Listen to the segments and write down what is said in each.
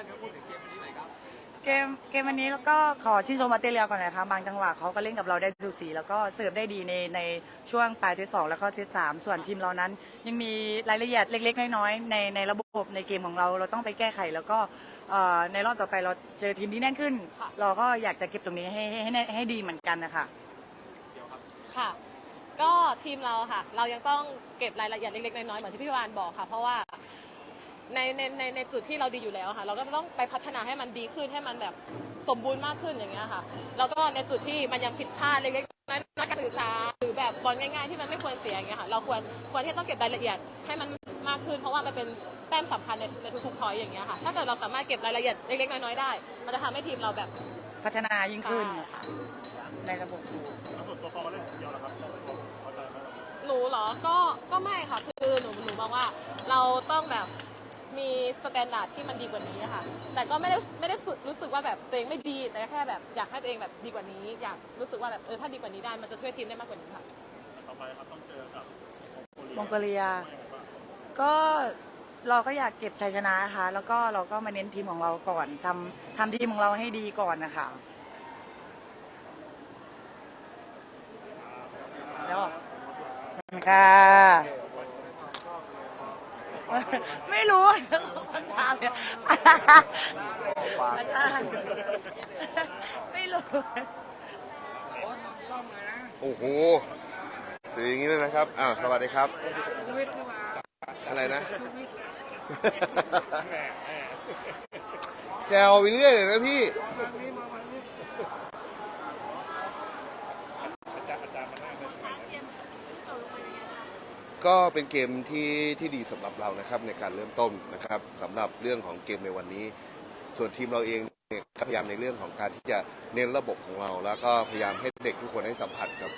านครับพูดถึงเกมวันนี้หน่อยครับเกมเกมวันนี้แล้วก็ขอชื่นชมออสเตรเลียก่อนนะคะบางจังหวะเขาก็เล่นกับเราได้สูสี แล้วก็เสิร์ฟได้ดีในในช่วงปลายเซตสองแล้วก็เซตสามส่วนทีมเรานั้น ยังมีรายละเอียดเล็ก ๆ น้อยๆในในระบบในเกมของเราเราต้องไปแก้ไข แล้วก็เอ่อในรอบต่อไปเราเจอทีมที่แน่นขึ้น เราก็อยากจะเก็บตรงนี้ให้ให้ให้ให้ดีเหมือนกันนะคะ ค่ะ ก็ทีมเราค่ะ เรายังต้องเก็บรายละเอียดเล็กๆน้อยๆเหมือนที่พี่วานบอกค่ะ เพราะว่า ในในในในจุดที่เราดีอยู่แล้วค่ะ เราก็ต้องไปพัฒนาให้มันดีขึ้นให้มันแบบสมบูรณ์มากขึ้นอย่างเงี้ยค่ะแล้วก็ในจุดที่มันยังผิดพลาดเล็กๆน้อยๆการสื่อสารหรือแบบบอลง่ายๆที่มันไม่ควรเสียอย่างเงี้ยค่ะเราควรควรที่ต้องเก็บรายละเอียดให้มันมากขึ้น เพราะว่ามันเป็นแต้มสำคัญในในทุกๆพอยอย่างเงี้ยค่ะถ้าเกิดเราสามารถเก็บรายละเอียดเล็กๆน้อยๆได้ มันจะทำให้ทีมเราแบบพัฒนายิ่งขึ้นใช่ค่ะ ในระบบแล้วส่วนตัวฟอร์มาเล่นคนเดียวเหรอครับพอใจไหมหนูเหรอ ก็ ก็ไม่ค่ะ คือหนู หนูมองว่า เราต้องแบบ มีสแตนดาร์ดที่มันดีกว่านี้ค่ะ แต่ก็ไม่ได้ไม่ได้สึรู้สึกว่าแบบตัวเองไม่ดี แต่แค่แบบอยากให้ตัวเองแบบดีกว่านี้ อยากรู้สึกว่าแบบเออถ้าดีกว่านี้ได้มันจะช่วยทีมได้มากกว่านี้ค่ะ ต่อไปครับต้องเจอกับมองโกเลีย ก็เราก็อยากเก็บชัยชนะนะคะแล้วก็เราก็มาเน้นทีมของเราก่อนทำทำทีมของเราให้ดีก่อนนะคะแล้วค่ะ ไม่รู้คนถามเนี่ยอาจารย์ไม่รู้โอ้โหถืออย่างนี้เลยนะครับอ้าวสวัสดีครับ อะไรนะ แซวไปเรื่อยเลยนะพี่ ก็เป็นเกมที่ที่ดีสำหรับเรานะครับในการเริ่มต้นนะครับสำหรับเรื่องของเกมในวันนี้ ส่วนทีมเราเองพยายามในเรื่องของการที่จะเน้นระบบของเรา แล้วก็พยายามให้เด็กทุกคนได้สัมผัสกับ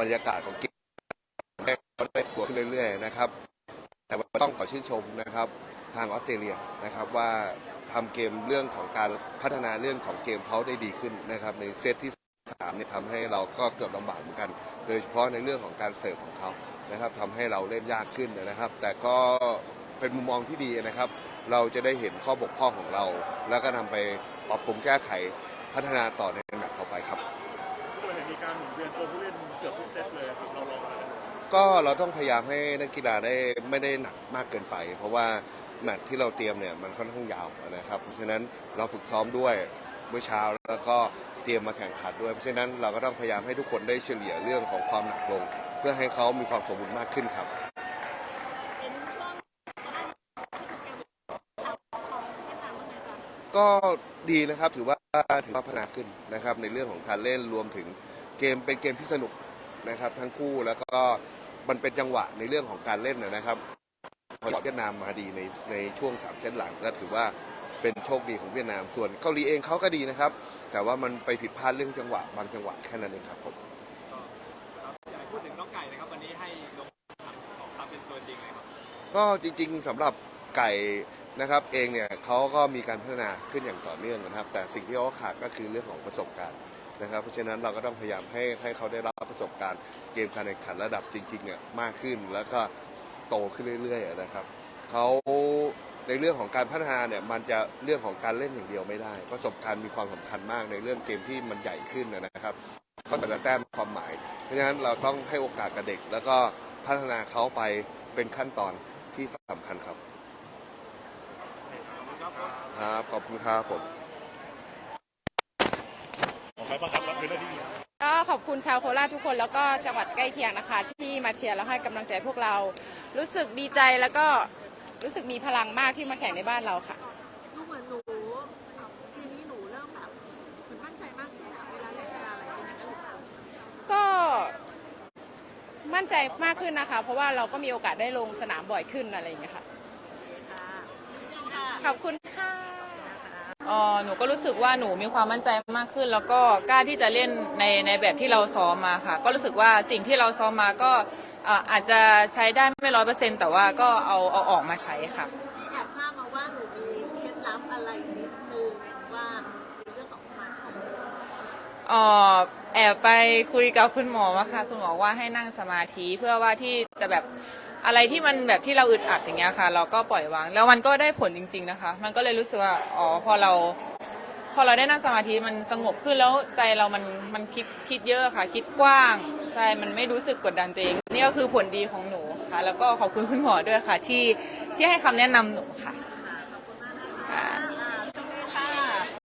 บรรยากาศของเกมได้ได้ตัวขึ้นเรื่อยๆนะครับ แต่ว่าต้องขอชื่นชมนะครับ ทางออสเตรเลียนะครับว่าทำเกมเรื่องของการพัฒนาเรื่องของเกมเขาได้ดีขึ้นนะครับในเซตที่สามเนี่ยทำให้เราก็เกือบลำบากเหมือนกัน โดยเฉพาะในเรื่องของการเสิร์ฟของเขา นะครับทำให้เราเล่นยากขึ้นนะครับ แต่ก็เป็นมุมมองที่ดีนะครับ เราจะได้เห็นข้อบกพร่องของเรา แล้วก็นำไปปรับปรุงแก้ไขพัฒนาต่อในแมตช์ต่อไปครับก็เห็นมีการหมุนเวียนตัวผู้เล่นเกือบทุกเซตเลยครับเราลองอะไรกันก็เราต้องพยายามให้นักกีฬาได้ไม่ได้หนักมากเกินไป เพราะว่าแมตช์ที่เราเตรียมเนี่ยมันค่อนข้างยาวนะครับ เพราะฉะนั้นเราฝึกซ้อมด้วยเมื่อเช้าแล้วก็เตรียมมาแข่งขันด้วย เพราะฉะนั้นเราก็ต้องพยายามให้ทุกคนได้เฉลี่ยเรื่องของความหนักลง เพื่อให้เขามีความสมบูรณ์มากขึ้นครับก็ดีนะครับถือว่าถือว่าพัฒนาขึ้นนะครับ ในเรื่องของการเล่นรวมถึงเกมเป็นเกมที่สนุกนะครับ ทั้งคู่แล้วก็มันเป็นจังหวะในเรื่องของการเล่นนะนะครับพอเวียดนามมาดีในในช่วงสามเซตหลังก็ถือว่าเป็นโชคดีของเวียดนามส่วนเกาหลีเองเขาก็ดีนะครับ แต่ว่ามันไปผิดพลาดเรื่องจังหวะบางจังหวะแค่นั้นเองครับผม ก็จริงๆสำหรับไก่นะครับเองเนี่ยเขาก็มีการพัฒนาขึ้นอย่างต่อเนื่องนะครับ แต่สิ่งที่เขาขาดก็คือเรื่องของประสบการณ์นะครับ เพราะฉะนั้นเราก็ต้องพยายามให้ให้เขาได้รับประสบการณ์เกมการแข่งขันระดับจริงๆเนี่ยมากขึ้นแล้วก็โตขึ้นเรื่อยๆนะครับเขาในเรื่องของการพัฒนาเนี่ยมันจะเรื่องของการเล่นอย่างเดียวไม่ได้ ประสบการณ์มีความสำคัญมากในเรื่องเกมที่มันใหญ่ขึ้นนะครับเพราะแต่ละแต้มความหมาย เพราะฉะนั้นเราต้องให้โอกาสกับเด็ก แล้วก็พัฒนาเขาไปเป็นขั้นตอน ที่สำคัญครับ ครับ ขอบคุณครับผมของใครบ้างครับรับเป็นหน้าที่ก็ขอบคุณชาวโคราชทุกคนแล้วก็จังหวัดใกล้เคียงนะคะ ที่มาเชียร์แล้วให้กำลังใจพวกเรา รู้สึกดีใจแล้วก็รู้สึกมีพลังมากที่มาแข่งในบ้านเราค่ะ ดูเหมือนหนูอะปีนี้หนูเริ่มแบบเหมือนมั่นใจมากขึ้นอะเวลาเล่นเวลาอะไรเป็นอย่างนั้นหรือเปล่า ก็ มั่นใจมากขึ้นนะคะ เพราะว่าเราก็มีโอกาสได้ลงสนามบ่อยขึ้นอะไรอย่างเงี้ยค่ะขอบคุณค่ะเอ่อหนูก็รู้สึกว่าหนูมีความมั่นใจมากขึ้น แล้วก็กล้าที่จะเล่นในในแบบที่เราซ้อมมาค่ะ ก็รู้สึกว่าสิ่งที่เราซ้อมมาก็เอ่ออาจจะใช้ได้ไม่ร้อยเปอร์เซ็นต์แต่ว่าก็เอาเอาออกมาใช้ค่ะนี่แอบทราบมาว่าหนูมีเคล็ดลับอะไรนิดนึงว่าในเรื่องของสมาธิ เอ่อ แอบไปคุยกับคุณหมอมาค่ะคุณหมอว่าให้นั่งสมาธิเพื่อว่าที่จะแบบอะไรที่มันแบบที่เราอึดอัดอย่างเงี้ยค่ะ เราก็ปล่อยวาง แล้วมันก็ได้ผลจริง ๆนะคะ มันก็เลยรู้สึกว่าอ๋อพอเรา พอเราได้นั่งสมาธิมันสงบขึ้นแล้วใจเรามันมันคิดคิดเยอะค่ะ คิดกว้าง ใช่มันไม่รู้สึกกดดันตัวเองนี่ก็คือผลดีของหนูค่ะ แล้วก็ขอบคุณคุณหมอด้วยค่ะ ที่ที่ให้คำแนะนำหนูค่ะขอบคุณมากนะคะค่ะ